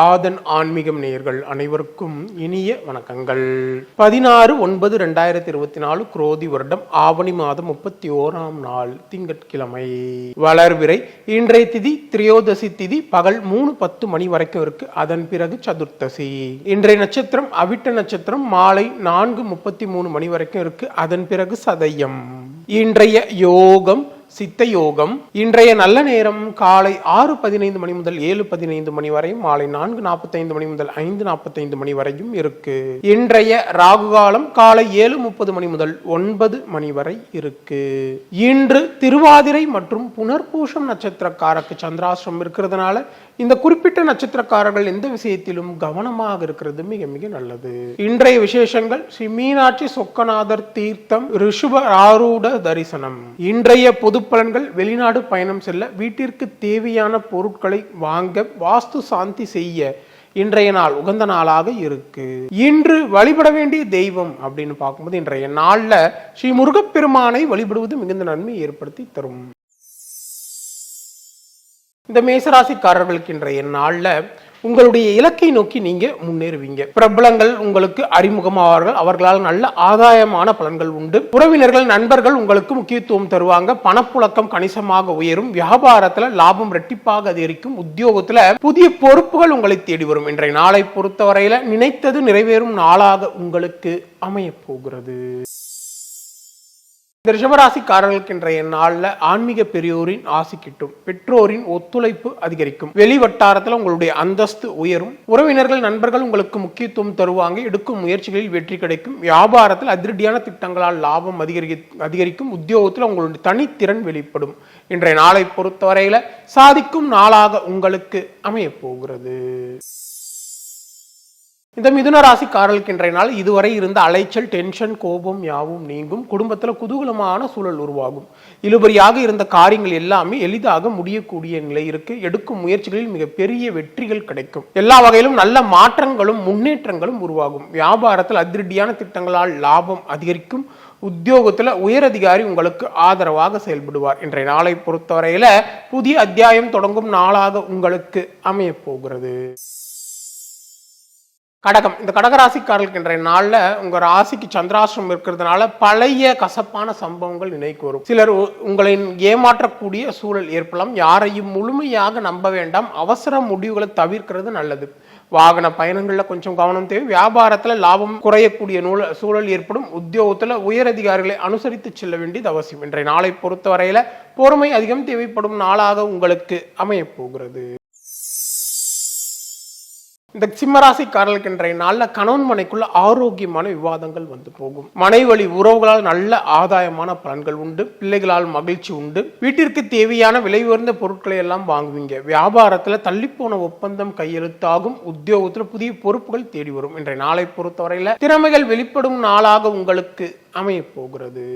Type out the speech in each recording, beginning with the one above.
ஆதன் ஆன்மீகம் நேயர்கள் அனைவருக்கும் இனிய வணக்கங்கள். பதினாறு ஒன்பது ரெண்டாயிரத்தி இருபத்தி நாலு குரோதி வருடம் ஆவணி மாதம் முப்பத்தி ஓராம் நாள் திங்கட்கிழமை. வளர்விரை இன்றைய திதி திரியோதசி திதி பகல் மூணு பத்து மணி வரைக்கும் இருக்கு. அதன் பிறகு சதுர்த்தசி. இன்றைய நட்சத்திரம் அவிட்ட நட்சத்திரம் மாலை நான்கு முப்பத்தி மூணு மணி வரைக்கும் இருக்கு. அதன் பிறகு சதயம். இன்றைய யோகம் சித்த யோகம் இன்றைய நல்ல நேரம் காலை ஆறு பதினைந்து மணி முதல் ஏழு பதினைந்து மணி வரையும் மாலை நான்கு நாற்பத்தைந்து மணி முதல் ஐந்து நாற்பத்தைந்து மணி வரையும் இருக்கு. இன்றைய ராகு காலம் காலை ஏழு முப்பது மணி முதல் ஒன்பது மணி வரை இருக்கு. இன்று திருவாதிரை மற்றும் புனர்பூஷம் நட்சத்திரக்காரக்கு சந்திராசிரம் இருக்கிறதுனால இந்த குறிப்பிட்ட நட்சத்திரக்காரர்கள் எந்த விஷயத்திலும் கவனமாக இருக்கிறது மிக மிக நல்லது. இன்றைய விசேஷங்கள் ஸ்ரீ மீனாட்சி சொக்கநாதர் தீர்த்தம் ரிஷுப ஆரூட தரிசனம். இன்றைய பொது பலன்கள் வெளிநாடு பயணம் செல்ல வீட்டிற்கு தேவையான பொருட்களை வாங்க வாஸ்து சாந்தி செய்ய இன்றைய நாள் உகந்த நாளாக இருக்கு. இன்று வழிபட வேண்டிய தெய்வம் அப்படின்னு பார்க்கும்போது இன்றைய நாளில் ஸ்ரீ முருகப்பெருமானை வழிபடுவது மிகுந்த நன்மை ஏற்படுத்தி தரும். இந்த மேசராசிக்காரர்களுக்கு இன்றைய நாளில் உங்களுடைய இலக்கை நோக்கி நீங்க முன்னேறுவீங்க. பிரபலங்கள் உங்களுக்கு அறிமுகமாவார்கள். அவர்களால் நல்ல ஆதாயமான பலன்கள் உண்டு. உறவினர்கள் நண்பர்கள் உங்களுக்கு முக்கியத்துவம் தருவாங்க. பணப்புழக்கம் கணிசமாக உயரும். வியாபாரத்துல லாபம் ரெட்டிப்பாக அதிகரிக்கும். உத்தியோகத்துல புதிய பொறுப்புகள் உங்களை தேடி வரும். இன்றைய நாளை பொறுத்தவரையில நினைத்தது நிறைவேறும் நாளாக உங்களுக்கு அமைய போகிறது இந்த ரிஷபராசிக்காரர்களுக்கு இன்றைய நாளில் ஆன்மீக பெரியோரின் ஆசி கிட்டும். பெற்றோரின் ஒத்துழைப்பு அதிகரிக்கும். வெளி வட்டாரத்தில் உங்களுடைய அந்தஸ்து உயரும். உறவினர்கள் நண்பர்கள் உங்களுக்கு முக்கியத்துவம் தருவாங்க. எடுக்கும் முயற்சிகளில் வெற்றி கிடைக்கும். வியாபாரத்தில் அதிரடியான திட்டங்களால் லாபம் அதிகரி அதிகரிக்கும். உத்தியோகத்தில் உங்களுடைய தனித்திறன் வெளிப்படும். இன்றைய நாளை பொறுத்தவரையில் சாதிக்கும் நாளாக உங்களுக்கு அமையப்போகிறது இந்த மிதுன ராசிக்காரர்களுக்கு இன்றைய நாள் இதுவரை இருந்த அலைச்சல் டென்ஷன் கோபம் யாவும் நீங்கும் குடும்பத்தில் குதூகலமான சூழல் உருவாகும். இழுபறியாக இருந்த காரியங்கள் எல்லாமே எளிதாக முடியக்கூடிய நிலை இருக்கு. எடுக்கும் முயற்சிகளில் மிகப்பெரிய வெற்றிகள் கிடைக்கும். எல்லா வகையிலும் நல்ல மாற்றங்களும் முன்னேற்றங்களும் உருவாகும். வியாபாரத்தில் அதிரடியான திட்டங்களால் லாபம் அதிகரிக்கும். உத்தியோகத்துல உயரதிகாரி உங்களுக்கு ஆதரவாக செயல்படுவார். இன்றைய நாளை பொறுத்தவரையில புதிய அத்தியாயம் தொடங்கும் நாளாக உங்களுக்கு அமையப்போகிறது கடகம். இந்த கடகராசிக்காரர்களுக்கு இன்றைய நாளில் உங்கள் ராசிக்கு சந்திராசிரம் இருக்கிறதுனால பழைய கசப்பான சம்பவங்கள் நினைக்கு வரும். சிலர் உங்களை ஏமாற்றக்கூடிய சூழல் ஏற்படலாம். யாரையும் முழுமையாக நம்ப வேண்டாம். அவசர முடிவுகளை தவிர்க்கிறது நல்லது. வாகன பயணங்களில் கொஞ்சம் கவனம் தேவை. வியாபாரத்தில் லாபம் குறையக்கூடிய நூல சூழல் ஏற்படும். உத்தியோகத்தில் உயர் அதிகாரிகளை அனுசரித்து செல்ல வேண்டியது அவசியம். இன்றைய நாளை பொறுத்தவரையில் பொறுமை அதிகம் தேவைப்படும் நாளாக உங்களுக்கு அமையப்போகிறது இந்த சிம்மராசிக்காரர்களுக்கு இன்றைய நாளில் கணவன் மனைக்குள்ள ஆரோக்கியமான விவாதங்கள் வந்து போகும். மனைவழி உறவுகளால் நல்ல ஆதாயமான பலன்கள் உண்டு பிள்ளைகளால் மகிழ்ச்சி உண்டு. வீட்டிற்கு தேவையான விலை உயர்ந்த பொருட்களை எல்லாம் வாங்குவீங்க. வியாபாரத்தில் தள்ளிப்போன ஒப்பந்தம் கையெழுத்தாகும். உத்தியோகத்தில் புதிய பொறுப்புகள் தேடி வரும். இன்றைய நாளை பொறுத்தவரையில் திறமைகள் வெளிப்படும் நாளாக உங்களுக்கு அமைய போகிறது.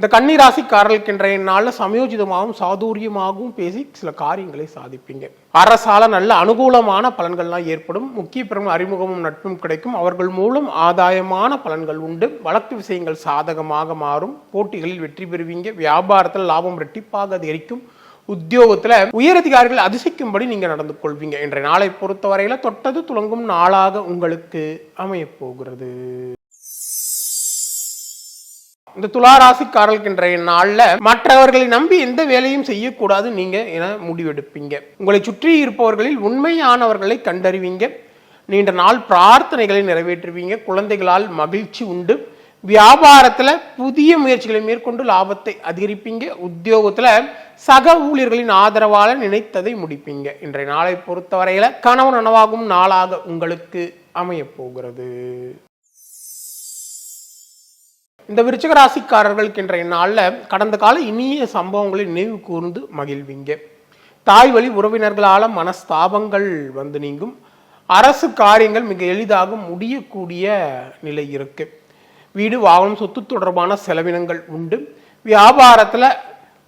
இந்த கன்னிராசிக்காரர்களுக்கு இன்றைய நாளில் சமயோஜிதமாகவும் சாதுரியமாகவும் பேசி சில காரியங்களை சாதிப்பீங்க. அரசால நல்ல அனுகூலமான பலன்கள்லாம் ஏற்படும். முக்கிய பெரும் அறிமுகமும் நட்பும் கிடைக்கும். அவர்கள் மூலம் ஆதாயமான பலன்கள் உண்டு. வழக்கு விஷயங்கள் சாதகமாக மாறும். போட்டிகளில் வெற்றி பெறுவீங்க. வியாபாரத்தில் லாபம் ரெட்டிப்பாக அதிகரிக்கும். உத்தியோகத்தில் உயரதிகாரிகள் அதிசயிக்கும்படி நீங்கள் நடந்து கொள்வீங்க. இன்றைய நாளை பொறுத்தவரையில் தொட்டது துளங்கும் நாளாக உங்களுக்கு அமையப் போகிறது. இந்த துளாராசிக்காரர்களுக்கு இன்றைய நாளில் மற்றவர்களை நம்பி எந்த வேலையும் செய்யக்கூடாது நீங்க என முடிவெடுப்பீங்க. உங்களை சுற்றி இருப்பவர்களில் உண்மையானவர்களை கண்டறிவீங்க. நீண்ட நாள் பிரார்த்தனைகளை நிறைவேற்றுவீங்க. குழந்தைகளால் மகிழ்ச்சி உண்டு. வியாபாரத்தில் புதிய முயற்சிகளை மேற்கொண்டு லாபத்தை அதிகரிப்பீங்க. உத்தியோகத்தில் சக ஊழியர்களின் ஆதரவால் நினைத்ததை முடிப்பீங்க. இன்றைய நாளை பொறுத்தவரையில் கனவு நனவாகும் நாளாக உங்களுக்கு அமையப்போகிறது இந்த விருச்சிக ராசிக்காரர்களுக்கு இன்றைய நாளில் கடந்த கால இனிய சம்பவங்களை நினைவு கூர்ந்து மகிழ்வீங்க. தாய் வழி உறவினர்களால் மனஸ்தாபங்கள் வந்து நீங்கும். அரசு காரியங்கள் மிக எளிதாக முடியக்கூடிய நிலை இருக்கு. வீடு வாகனம் சொத்து தொடர்பான செலவினங்கள் உண்டு. வியாபாரத்தில்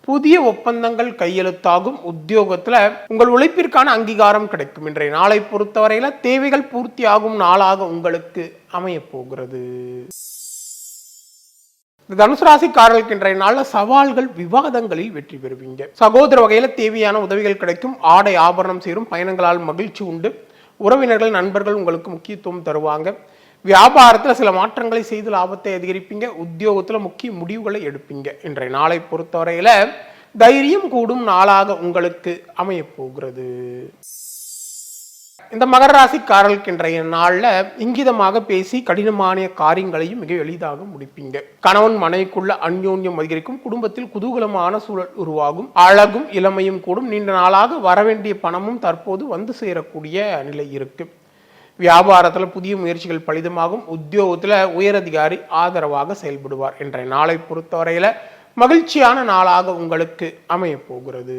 புதிய ஒப்பந்தங்கள் கையெழுத்தாகும். உத்தியோகத்துல உங்கள் உழைப்பிற்கான அங்கீகாரம் கிடைக்கும். இன்றைய நாளை பொறுத்தவரையில தேவைகள் பூர்த்தியாகும் நாளாக உங்களுக்கு அமையப்போகிறது இந்த தனுசு ராசிக்காரர்களுக்கு இன்றைய நாளில் சவால்கள் விவாதங்களில் வெற்றி பெறுவீங்க. சகோதர வகையில் தேவையான உதவிகள் கிடைக்கும். ஆடை ஆபரணம் சேரும். பயணங்களால் மகிழ்ச்சி உண்டு. உறவினர்கள் நண்பர்கள் உங்களுக்கு முக்கியத்துவம் தருவாங்க. வியாபாரத்தில் சில மாற்றங்களை செய்து லாபத்தை அதிகரிப்பீங்க. உத்தியோகத்தில் முக்கிய முடிவுகளை எடுப்பீங்க. இன்றைய நாளை பொறுத்தவரையில் தைரியம் கூடும் நாளாக உங்களுக்கு அமையப்போகிறது. இந்த மகர ராசிக்காரர்களுக்கு இன்றைய நாளில் இங்கிதமாக பேசி கடினமான காரியங்களையும் மிக எளிதாக முடிப்பீங்க. கணவன் மனைவிக்குள்ள அந்யோன்யம் அதிகரிக்கும் குடும்பத்தில் குதூகலமான சூழல் உருவாகும் அழகும் இளமையும் கூடும் நீண்ட நாளாக வரவேண்டிய பணமும் தற்போது வந்து சேரக்கூடிய நிலை இருக்கு. வியாபாரத்தில் புதிய முயற்சிகள் பலிதமாகும் உத்தியோகத்தில் உயரதிகாரி ஆதரவாக செயல்படுவார். என்ற நாளை பொறுத்தவரையில் மகிழ்ச்சியான நாளாக உங்களுக்கு அமையப் போகிறது.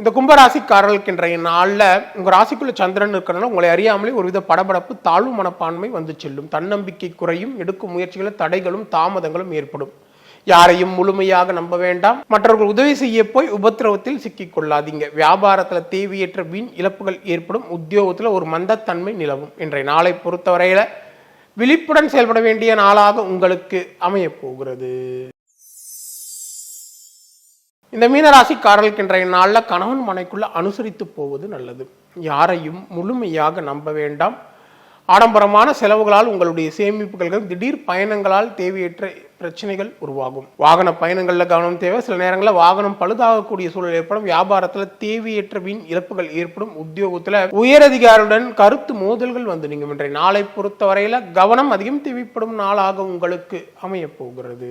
இந்த கும்பராசிக்காரர்களுக்கு இன்றைய நாளில் உங்கள் ராசிக்குள்ள சந்திரன் இருக்கிறனால உங்களை அறியாமலே ஒருவித படபடப்பு தாழ்வு மனப்பான்மை வந்து செல்லும். தன்னம்பிக்கை குறையும் எடுக்கும் முயற்சிகளில் தடைகளும் தாமதங்களும் ஏற்படும். யாரையும் முழுமையாக நம்ப வேண்டாம். மற்றவர்கள் உதவி செய்ய போய் உபத்திரவத்தில் சிக்கிக் கொள்ளாதீங்க. வியாபாரத்தில் தேவையற்ற வீண் இழப்புகள் ஏற்படும். உத்தியோகத்தில் ஒரு மந்தத்தன்மை நிலவும். இன்றைய நாளை பொறுத்தவரையில் விழிப்புடன் செயல்பட வேண்டிய நாளாக உங்களுக்கு அமையப் போகிறது. இந்த மீனராசிக்காரர்களுக்கு இன்றைய நாளில் கணவன் மனைக்குள்ளே அனுசரித்து போவது நல்லது. யாரையும் முழுமையாக நம்ப வேண்டாம். ஆடம்பரமான செலவுகளால் உங்களுடைய சேமிப்புகள் திடீர் பயணங்களால் தேவையற்ற பிரச்சனைகள் உருவாகும். வாகன பயணங்களில் கவனம் தேவை. சில நேரங்களில் வாகனம் பழுதாகக்கூடிய சூழல் ஏற்படும். வியாபாரத்தில் தேவையற்ற வீண் இழப்புகள் ஏற்படும். உத்தியோகத்தில் உயரதிகாரியுடன் கருத்து மோதல்கள் வந்து நீங்கள் இன்றைய நாளை பொறுத்தவரையில் கவனம் அதிகம் தேவைப்படும் நாளாக உங்களுக்கு அமையப்போகிறது